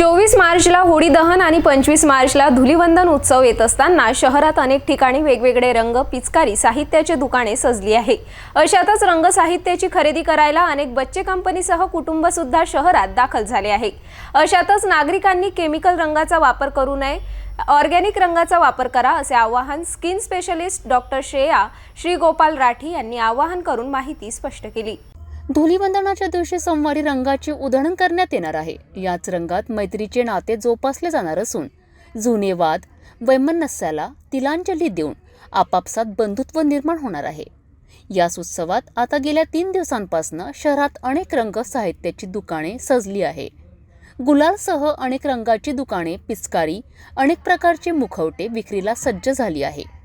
चोवीस मार्चला होळी दहन आणि पंचवीस मार्चला धुलिवंदन उत्सव येत असताना शहरात अनेक ठिकाणी वेगवेगळे रंग पिचकारी साहित्याची दुकाने सजली आहे. अशातच रंग साहित्याची खरेदी करायला अनेक बच्चे कंपनीसह कुटुंब सुद्धा शहरात दाखल झाले आहे. अशातच नागरिकांनी केमिकल रंगाचा वापर करू नये ऑर्गॅनिक रंगाचा वापर करा असे आवाहन skin specialist doctor Shreya Shri Gopal Rathi यांनी आवाहन करून माहिती स्पष्ट केली. धुलीवंदनाच्या दिवशी सोमवारी रंगाची उधळण करण्यात येणार आहे. याच रंगात मैत्रीचे नाते जोपासले जाणार असून जुने वाद वैमनस्याला तिलांजली देऊन आपापसात बंधुत्व निर्माण होणार आहे. याच उत्सवात आता गेल्या तीन दिवसांपासून शहरात अनेक रंग साहित्याची दुकाने सजली आहे. गुलालसह अनेक रंगाची दुकाने पिचकारी अनेक प्रकारचे मुखवटे विक्रीला सज्ज झाली आहे.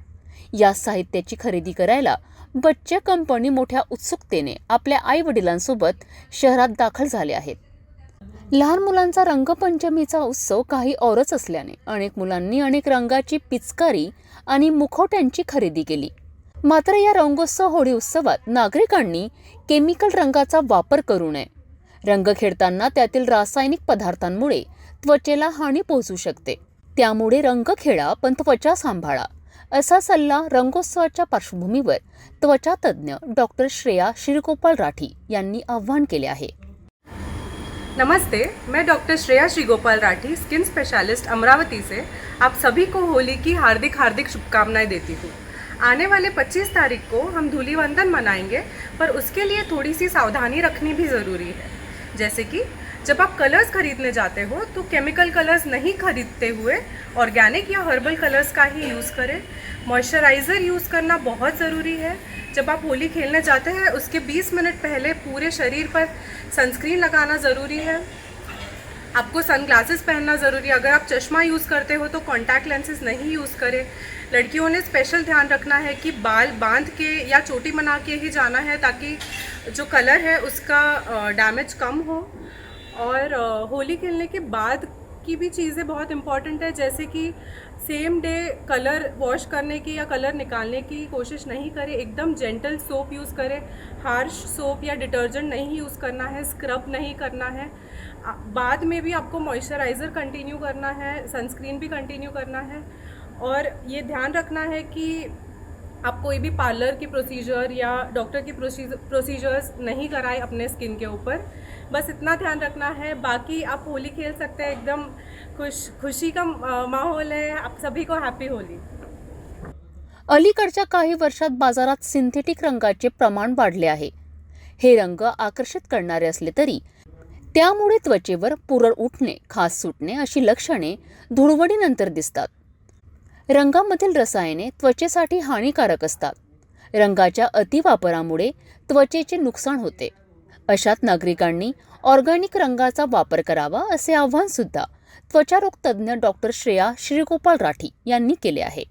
या साहित्याची खरेदी करायला बच्चे कंपनी मोठ्या उत्सुकतेने आपल्या आई वडिलांसोबत शहरात दाखल झाले आहेत. लहान मुलांचा रंगपंचमीचा उत्सव काही औरच असल्याने अनेक मुलांनी अनेक रंगाची पिचकारी आणि मुखवट्यांची खरेदी केली. मात्र या रंगोत्सव होळी उत्सवात नागरिकांनी केमिकल रंगाचा वापर करू नये. रंग खेळताना त्यातील रासायनिक पदार्थांमुळे त्वचेला हानी पोहोचू शकते. त्यामुळे रंग खेळा पण त्वचा सांभाळा. असा सल्ला रंगोत्सवाच्या पार्श्वभूमीवर त्वचा तज्ज्ञ डॉक्टर श्रेया श्रीगोपाल राठी यांनी आवाहन केले आहे. नमस्ते मैं doctor Shreya Shrigopal Rathi skin specialist Amravati से आप सभी को होली की हार्दिक हार्दिक शुभकामनाएं देती हूँ। आने वाले 25 तारीख को हम धूलिवंदन मनाएंगे पर उसके लिए थोड़ी सी सावधानी रखनी भी ज़रूरी है। जैसे कि जब आप कलर्स खरीदने जाते हो तो केमिकल कलर्स नहीं खरीदते हुए ऑर्गेनिक या हर्बल कलर्स का ही यूज़ करें। मॉइस्चराइज़र यूज़ करना बहुत ज़रूरी है। जब आप होली खेलने जाते हैं, उसके 20 मिनट पहले पूरे शरीर पर सनस्क्रीन लगाना ज़रूरी है। आपको सनग्लासेस पहनना ज़रूरी है। अगर आप चश्मा यूज़ करते हो तो कॉन्टैक्ट लेंसेज नहीं यूज़ करें। लड़कियों ने स्पेशल ध्यान रखना है कि बाल बाँध के या चोटी बना के ही जाना है, ताकि जो कलर है, उसका डैमेज कम हो। और होली खेलने के बाद की भी चीज़ें बहुत इंपॉर्टेंट है, जैसे कि सेम डे कलर वॉश करने की या कलर निकालने की कोशिश नहीं करें, एकदम जेंटल सोप यूज़ करें। हार्श सोप या डिटर्जेंट नहीं यूज़ करना है स्क्रब नहीं करना है। बाद में भी आपको मॉइस्चराइज़र कंटिन्यू करना है सनस्क्रीन भी कंटिन्यू करना है। और ये ध्यान रखना है कि आप कोई भी पार्लर की प्रोसीजर या डॉक्टर की प्रोसीजर्स नहीं कराएं अपने स्किन के ऊपर। बस इतना ध्यान रखना है। बाकी आप होली खेल सकते हैं। एकदम खुश खुशी का माहौल है। आप सभी को हैप्पी होली। अलीकडच्या काही वर्षात बाजारात सिंथेटिक रंगाचे प्रमाण वाढले आहे. हे रंग आकर्षित करणारे असले तरी त्यामुळे त्वचेवर पुरळ उठणे खास सुटणे अशी लक्षणे धुळवडीनंतर दिसतात. रंगामधील रसायने त्वचेसाठी हानिकारक असतात. रंगाच्या अतिवापरामुळे त्वचेचे नुकसान होते. अशात नागरिकांनी ऑर्गॅनिक रंगाचा वापर करावा असे आव्हानसुद्धा त्वचारोग तज्ज्ञ डॉक्टर श्रेया श्रीगोपाल राठी यांनी केले आहे.